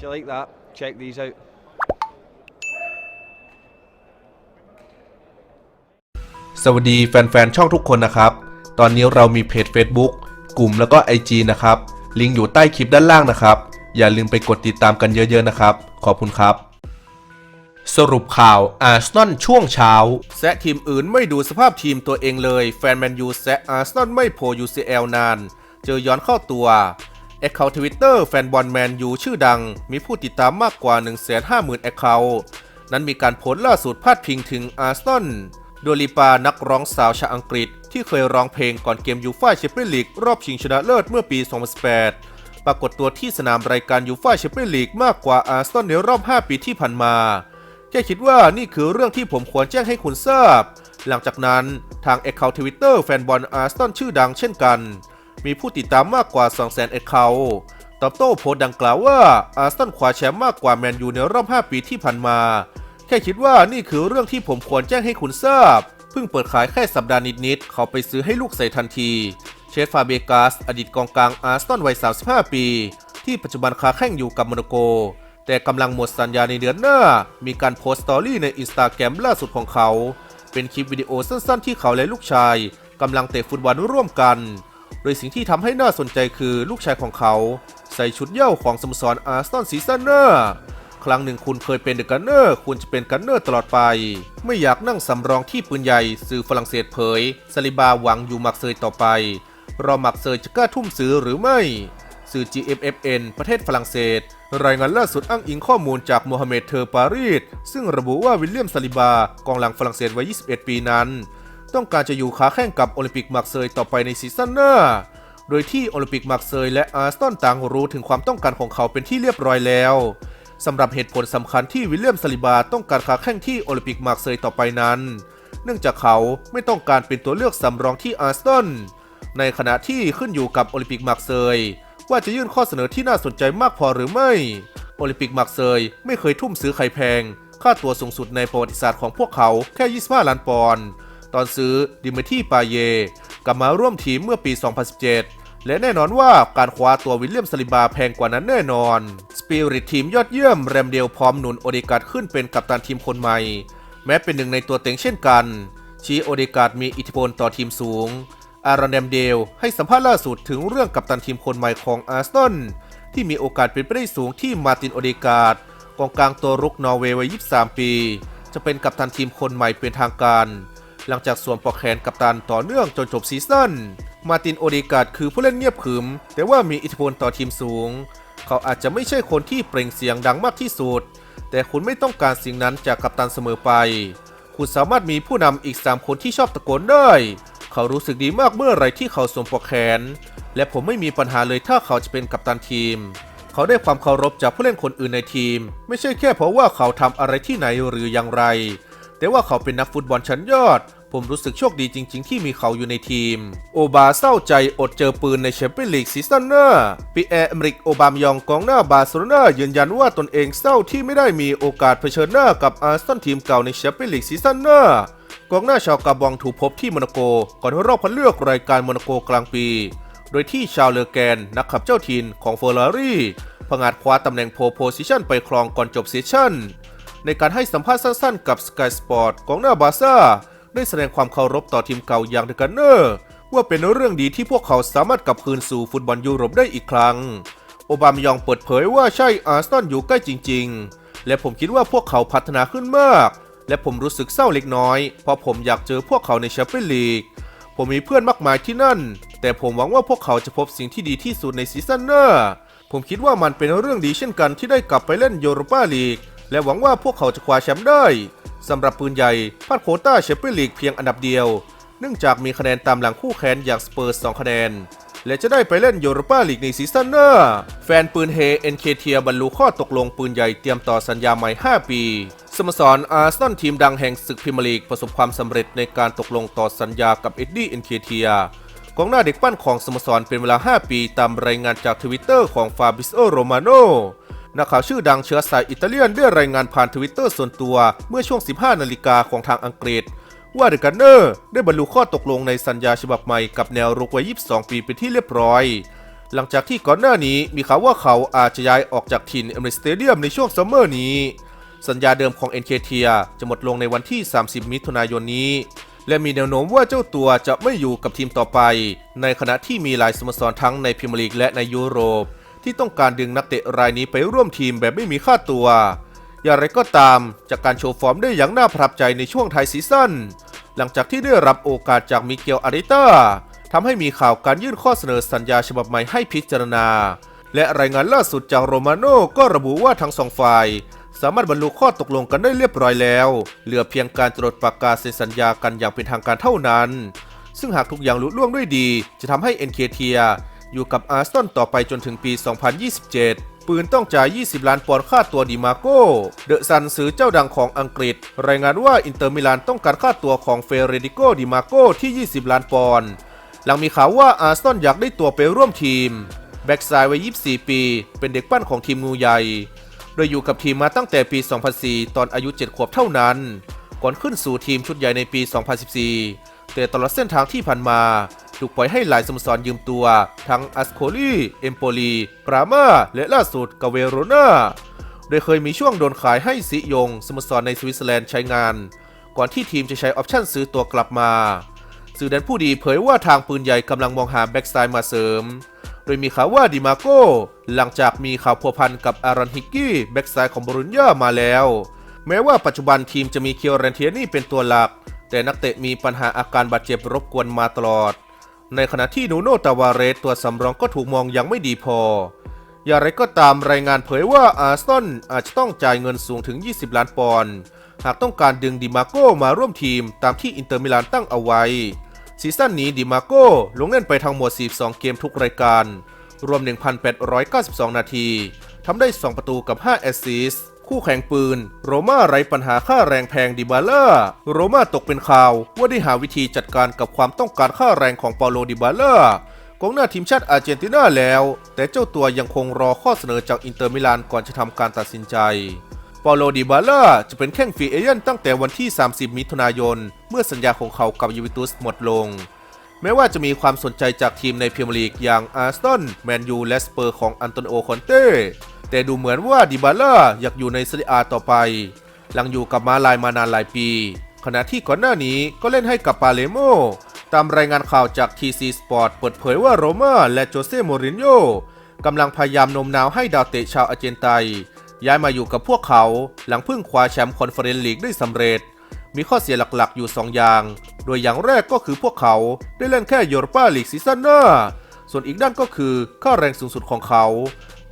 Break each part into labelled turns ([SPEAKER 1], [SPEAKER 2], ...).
[SPEAKER 1] If you like that, check these out.
[SPEAKER 2] สวัสดีแฟนๆ ช่องทุกคนนะครับ ตอนนี้เรามีเพจ Facebook กลุ่มแล้วก็ IG นะครับ ลิงก์อยู่ใต้คลิปด้านล่างนะครับ อย่าลืมไปกดติดตามกันเยอะๆนะครับ ขอบคุณครับ สรุปข่าวอาร์เซนอลช่วงเช้า แซะทีมอื่นไม่ดูสภาพทีมตัวเองเลย แฟนแมนยูแซะอาร์เซนอลไม่โผล่ UCL นาน เจอย้อนเข้าตัว แอคเคาท์ทวิตเตอร์แฟนบอลแมนยูชื่อดัง มีผู้ติดตามมากกว่า 150,000แอคเคาท์นั้นมีการโพสต์ล่าสุดพาดพิงถึงอาร์เซนอลโดลิปานักร้องสาวชาวอังกฤษ ที่เคยร้องเพลงก่อนเกมยูฟ่าแชมเปี้ยนลีกรอบชิงชนะเลิศเมื่อปี 2018 ปรากฏตัวที่สนามรายการยูฟ่าแชมเปี้ยนลีกมากกว่าอาร์เซนอลในรอบ 5 ปีที่ผ่านมาแค่คิดว่านี่คือเรื่องที่ผมควรแจ้งให้คุณทราบ หลังจากนั้นทาง a c c o u n t Twitter แฟนบอลอาร์เซนอลชื่อดังเช่นกัน มีผู้ติดตามมากกว่า 200,000 a c c o u n t ตอบโต้โพสต์ดังกล่าวว่าอาร์เซนอลคว้าแชมป์มากกว่าแมนยูในรอบ 5 ปีที่ผ่านมา แค่คิดว่านี่คือเรื่องที่ผมควรแจ้งให้คุณทราบ เพิ่งเปิดขายแค่สัปดาห์นิดๆ เขาไปซื้อให้ลูกใส่ทันที เชฟฟาเบกาสอดีตกองกลางอาร์เซนอลวัย 35 ปี ที่ปัจจุบันค้าแข่งอยู่กับโมนาโก แต่กำลังหมดสัญญาในเดือนหน้า มีการโพสต์สตอรี่ในอินสตาแกรมล่าสุดของเขา เป็นคลิปวิดีโอสั้นๆ ที่เขาและลูกชายกำลังเตะฟุตบอลร่วมกัน โดยสิ่งที่ทำให้น่าสนใจคือลูกชายของเขา ใส่ชุดเย้าของสโมสรอาร์เซนซีซันหน้าครั้งหนึ่งคุณเคยเป็นเดอะกันเนอร์คุณจะเป็นกันเนอร์ตลอดไป ไม่อยากนั่งสำรองที่ปืนใหญ่สื่อฝรั่งเศสเผยซาลิบาหวังอยู่มักเซยต่อไปรอมักเซยจะกล้าทุ่มซื้อหรือไม่ สื่อ GFFN ประเทศฝรั่งเศส รายงานล่าสุดอ้างอิงข้อมูลจากโมฮัมเหม็ดเทอร์ปารีสซึ่งระบุว่าวิลเลียมซาลิบากองหลังฝรั่งเศสวัย 21 ปีนั้น ต้องการจะอยู่ขาแข่งกับโอลิมปิกมักเซยต่อไปในซีซั่นหน้า โดยที่โอลิมปิกมักเซยและอาร์เซนต่างรู้ถึงความต้องการของเขาเป็นที่เรียบร้อยแล้วสำหรับเหตุผลสำคัญที่วิลเลียมซาลิบาต้องการคาแข่งที่โอลิมปิกมาร์เซยต่อไปนั้น เนื่องจากเขาไม่ต้องการเป็นตัวเลือกสำรองที่อาร์เซนในขณะที่ขึ้นอยู่กับโอลิมปิกมาร์เซยว่าจะยื่นข้อเสนอที่น่าสนใจมากพอหรือไม่ โอลิมปิกมาร์เซยไม่เคยทุ่มซื้อใครแพง ค่าตัวสูงสุดในประวัติศาสตร์ของพวกเขาแค่ 25 ล้านปอนด์ ตอนซื้อดิเมทีปาเยกลับมาร่วมทีมเมื่อปี 2017 และแน่นอนว่าการคว้าตัววิลเลียมซาลิบาแพงกว่านั้นแน่นอนสปิริตทีมยอดเยี่ยมแรมเดลพร้อมหนุนโอเดการ์ดขึ้นเป็นกัปตันทีมคนใหม่ แม้เป็นหนึ่งในตัวเต็งเช่นกัน ชี้โอเดการ์ดมีอิทธิพลต่อทีมสูง อารอนแรมเดลให้สัมภาษณ์ล่าสุดถึงเรื่องกัปตันทีมคนใหม่ของอาร์เซนอลที่มีโอกาสเป็นไปได้สูงที่มาร์ตินโอเดการ์ดกองกลางตัวรุกนอร์เวย์วัย 23 ปี จะเป็นกัปตันทีมคนใหม่เป็นทางการ หลังจากสวมปลอกแขนกัปตันต่อเนื่องจนจบซีซั่น มาตินโอเดการ์ดคือผู้เล่นเงียบขรึม แต่ว่ามีอิทธิพลต่อทีมสูง เขาอาจจะไม่ใช่คนที่เปล่งเสียงดังมากที่สุด แต่คุณไม่ต้องการสิ่งนั้นจากกัปตันเสมอไป คุณสามารถมีผู้นำอีก 3 คนที่ชอบตะโกนได้ เขารู้สึกดีมากเมื่อไรที่เขาสวมปลอกแขน และผมไม่มีปัญหาเลยถ้าเขาจะเป็นกัปตันทีมเขาได้ความเคารพจากผู้เล่นคนอื่นในทีม ไม่ใช่แค่เพราะว่าเขาทำอะไรที่ไหนหรืออย่างไร แต่ว่าเขาเป็นนักฟุตบอลชั้นยอด ผมรู้สึกโชคดีจริง ๆ ที่มีเขาอยู่ในทีม โอบาเศร้าใจอดเจอปืนในแชมเปี้ยนลีกซีซั่นหน้าปีแอร์อเมริกโอบามยองกองหน้าบาร์เซโลนายืนยันว่าตนเองเศร้าที่ไม่ได้มีโอกาสเผชิญหน้ากับอาร์เซนอลทีมเก่าในแชมเปี้ยนลีกซีซั่นหน้ากองหน้าชาวกาบองถูกพบที่โมนาโก ก่อนรอบคัดเลือกรายการโมนาโกกลางปี โดยที่ชาวเลอแกนนักขับเจ้าถิ่นของเฟอร์รารี่ผงาดคว้าตำแหน่งโพโพซิชันไปครองก่อนจบซีซั่นในการให้สัมภาษณ์สั้นๆ กับ Sky Sport กองหน้าบาร์ซ่า ได้แสดงความเคารพต่อทีมเก่าอย่างเดกันเนอร์ว่าเป็นเรื่องดีที่พวกเขาสามารถกลับคืนสู่ฟุตบอลยุโรปได้อีกครั้ง โอบามายองเปิดเผยว่าใช่อาร์เซนอลอยู่ใกล้จริง ๆ และผมคิดว่าพวกเขาพัฒนาขึ้นมาก และผมรู้สึกเศร้าเล็กน้อย เพราะผมอยากเจอพวกเขาในแชมเปี้ยนลีก ผมมีเพื่อนมากมายที่นั่น แต่ผมหวังว่าพวกเขาจะพบสิ่งที่ดีที่สุดในซีซั่นหน้า ผมคิดว่ามันเป็นเรื่องดีเช่นกันที่ได้กลับไปเล่นยูโรปาลีก และหวังว่าพวกเขาจะคว้าแชมป์ได้ สำหรับปืนใหญ่พลาดโคต้าแชมเปี้ยนลีกเพียงอันดับเดียว เนื่องจากมีคะแนนตามหลังคู่แข่งอย่างสเปอร์ส2คะแนน และจะได้ไปเล่นยูโรปาลีกในซีซั่นหน้า แฟนปืนเฮเอ็นเคเทียบรรลุข้อตกลงปืนใหญ่เตรียมต่อสัญญาใหม่ 5 ปีสโมสรอาร์เซนอลทีมดังแห่งศึกพรีเมียร์ลีกประสบความสำเร็จในการตกลงต่อสัญญากับเอ็ดดี้เอ็นเคเทียกองหน้าเด็กปั้นของสโมสรเป็นเวลา 5 ปีตามรายงานจากทวิตเตอร์ของฟาบิสโอโรมาโน นักข่าวชื่อดังเชื้อสายอิตาเลียนได้รายงานผ่านทวิตเตอร์ส่วนตัวเมื่อช่วง 15 นาฬิกาของทางอังกฤษ ว่าเดอะกันเนอร์ได้บรรลุข้อตกลงในสัญญาฉบับใหม่กับแนวรุกวัย 22 ปีเป็นที่เรียบร้อย หลังจากที่ก่อนหน้านี้มีข่าวว่าเขาอาจจะย้ายออกจากถิ่นเอเมริสเตเดียมในช่วงซัมเมอร์นี้ สัญญาเดิมของ NK t i a จะหมดลงในวันที่ 30 มิถุนายนนี้ และมีแนวโน้มว่าเจ้าตัวจะไม่อยู่กับทีมต่อไป ในขณะที่มีหลายสโมสรทั้งในพรีเมียร์ลีกและในยุโรป ที่ต้องการดึงนักเตะรายนี้ไปร่วมทีมแบบไม่มีค่าตัว อย่างไรก็ตามจากการโชว์ฟอร์มได้อย่างน่าประทับใจในช่วงไทยซีซั่น หลังจากที่ได้รับโอกาสจากมิเกลอาริต้าทำให้มีข่าวการยื่นข้อเสนอสัญญาฉบับใหม่ให้พิจารณา และรายงานล่าสุดจากโรมาโน่ก็ระบุว่าทั้งสองฝ่ายสามารถบรรลุข้อตกลงกันได้เรียบร้อยแล้ว เหลือเพียงการตรวจปากกาเซ็นสัญญากันอย่างเป็นทางการเท่านั้น ซึ่งหากทุกอย่างลุล่วงด้วยดี จะทำให้เอ็นเคเทีย อยู่กับอาร์สตันต่อไปจนถึงปี 2027 ปืนต้องจ่าย 20 ล้านปอนด์ค่าตัวดิมาโก้ เดอะซันซื้อเจ้าดังของอังกฤษ รายงานว่าอินเตอร์มิลานต้องการค่าตัวของเฟเรดิโกดิมาโก้ที่ 20 ล้านปอนด์ หลังมีข่าวว่าอาร์สตันอยากได้ตัวไปร่วมทีม แบ็กซ้ายวัย 24 ปี เป็นเด็กปั้นของทีมงูใหญ่ โดยอยู่กับทีมมาตั้งแต่ปี 2004 ตอนอายุ 7 ขวบเท่านั้น ก่อนขึ้นสู่ทีมชุดใหญ่ในปี 2014 แต่ตลอดเส้นทางที่ผ่านมา ถูกปล่อยให้หลายสโมสรยืมตัว ทั้งอัสโคลีเอมโปลีปรามาและล่าสุดกาเวโรนาโดยเคยมีช่วงโดนขายให้สิยงสโมสรในสวิตเซอร์แลนด์ใช้งาน ก่อนที่ทีมจะใช้ออปชั่นซื้อตัวกลับมาสื่อแดนผู้ดีเผยว่าทางปืนใหญ่กำลังมองหาแบ็กไซด์มาเสริม โดยมีข่าวว่าดิมาโก้ หลังจากมีข่าวพัวพันกับอารอนฮิกกี้แบ็กไซด์ของบรุนย่ามาแล้ว แม้ว่าปัจจุบันทีมจะมีเคียวเรนเทียนี่เป็นตัวหลัก แต่นักเตะมีปัญหาอาการบาดเจ็บรบกวนมาตลอด ในขณะที่นูโนตาวาเรสตัวสำรองก็ถูกมองยังไม่ดีพอ อย่างไรก็ตามรายงานเผยว่าอาร์สตันอาจจะต้องจ่ายเงินสูงถึง 20 ล้านปอนด์หากต้องการดึงดิมาโก้มาร่วมทีมตามที่อินเตอร์มิลานตั้งเอาไว้ ซีซั่นนี้ดิมาโก้ลงเล่นไปทั้งหมด 42 เกมทุกรายการ รวม 1,892 นาทีทำได้ 2 ประตูกับ 5 แอสซิสต์ คู่แข่งปืน โรม่าไร้ปัญหาค่าแรงแพงดิบาล่าโรม่าตกเป็นข่าวว่าได้หาวิธีจัดการกับความต้องการค่าแรงของเปาโลดิบาล่ากองหน้าทีมชาติอาร์เจนตินาแล้ว แต่เจ้าตัวยังคงรอข้อเสนอจากอินเตอร์มิลานก่อนจะทำการตัดสินใจเปาโลดิบาล่าจะเป็นแข้งฟรีเอเย่นตั้งแต่วันที่ 30 มิถุนายน เมื่อสัญญาของเขากับยูเวนตุสหมดลง แม้ว่าจะมีความสนใจจากทีมในพรีเมียร์ลีกอย่างอาร์สตันแมนยูและสเปอร์ของอันโตนโอคอนเต้แต่ดูเหมือนว่าดิบาล่าอยากอยู่ในซีเรียอาต่อไป หลังอยู่กับมาลายมานานหลายปี ขณะที่ก่อนหน้านี้ก็เล่นให้กับปาเลโม ตามรายงานข่าวจาก TC Sport เปิดเผยว่าโรม่าและโจเซ่โมรินโญ่กำลังพยายามโน้มน้าวให้ดาวเตะชาวอาร์เจนไตย้ายมาอยู่กับพวกเขา หลังเพิ่งคว้าแชมป์คอนเฟอเรนซ์ลีกได้สำเร็จ มีข้อเสียหลักๆ อยู่ 2 อย่าง โดยอย่างแรกก็คือพวกเขาได้เล่นแค่ยูโรปาลีกซีซั่นหน้า ส่วนอีกด้านก็คือค่าแรงสูงสุดของเขา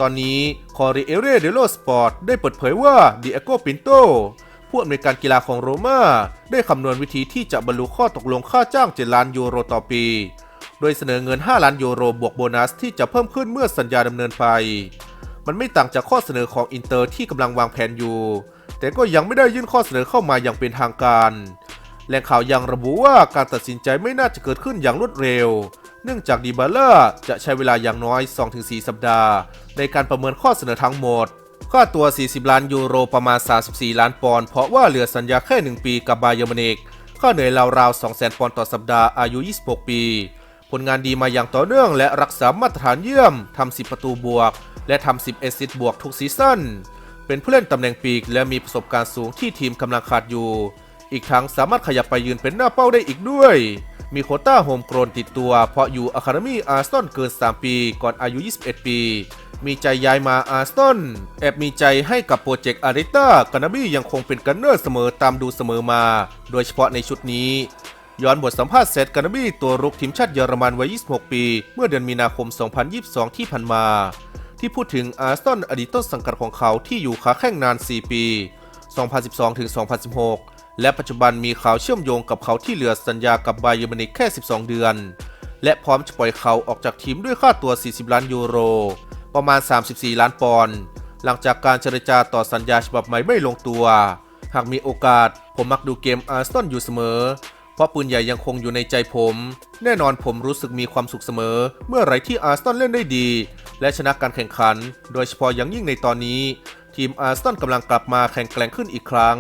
[SPEAKER 2] ตอนนี้คอริเอเรเดโลสปอร์ตได้เปิดเผยว่าดิเอโกปินโตผู้อำนวยการกีฬาของโรม่าได้คำนวณวิธีที่จะบรรลุข้อตกลงค่าจ้าง7ล้านยูโรต่อปี โดยเสนอเงิน 5 ล้านยูโรบวกโบนัสที่จะเพิ่มขึ้นเมื่อสัญญาดำเนินไป มันไม่ต่างจากข้อเสนอของอินเตอร์ที่กำลังวางแผนอยู่ แต่ก็ยังไม่ได้ยื่นข้อเสนอเข้ามาอย่างเป็นทางการ แหล่งข่าวยังระบุว่าการตัดสินใจไม่น่าจะเกิดขึ้นอย่างรวดเร็ว เนื่องจากดิบาล่าจะใช้เวลาอย่างน้อย 2-4 สัปดาห์ ในการประเมินข้อเสนอทั้งหมด ค่าตัว 40 ล้านยูโรประมาณ 34 ล้านปอนด์เพราะว่าเหลือสัญญาแค่ 1 ปีกับบาเยอร์มนิกค่าเหนื่อยราวๆ200,000ปอนด์ต่อสัปดาห์อายุ 26 ปี ผลงานดีมาอย่างต่อเนื่องและรักษามาตรฐานเยี่ยมทำ10 ประตูบวก และทำ10เอสซิสต์บวกทุกซีซั่น เป็นผู้เล่นตำแหน่งปีก และมีประสบการณ์สูงที่ทีมกำลังขาดอยู่ อีกทั้งสามารถขยับไปยืนเป็นหน้าเป้าได้อีกด้วย มีโคต้าโฮมโกรนติดตัวเพราะอยู่อะคาเดมี่อาร์สตันเกิน 3 ปี ก่อนอายุ 21 ปี มีใจย้ายมาอาร์สตันแอบมีใจให้กับโปรเจกต์อาริต้ากานาบี้ยังคงเป็นกันเนอร์เสมอตามดูเสมอมา โดยเฉพาะในชุดนี้ย้อนบทสัมภาษณ์เซตกานาบี้ตัวรุกทีมชาติเยอรมันวัย 26 ปี เมื่อเดือนมีนาคม 2022 ที่ผ่านมา ที่พูดถึงอาร์สตันอดีตต้นสังกัดของเขาที่อยู่คาแข่งนาน 4 ปี 2012-2016 และปัจจุบันมีข่าวเชื่อมโยงกับเขาที่เหลือสัญญากับบาเยอร์มินิกแค่ 12 เดือน และพร้อมจะปล่อยเขาออกจากทีมด้วยค่าตัว 40 ล้านยูโร ประมาณ 34 ล้านปอนด์ หลังจากการเจรจาต่อสัญญาฉบับใหม่ไม่ลงตัว หากมีโอกาส ผมมักดูเกมอาร์สตันอยู่เสมอ เพราะปืนใหญ่ยังคงอยู่ในใจผม แน่นอนผมรู้สึกมีความสุขเสมอ เมื่อไรที่อาร์สตันเล่นได้ดี และชนะการแข่งขัน โดยเฉพาะอย่างยิ่งในตอนนี้ ทีมอาร์สตันกำลังกลับมาแข่งแกร่งขึ้นอีกครั้ง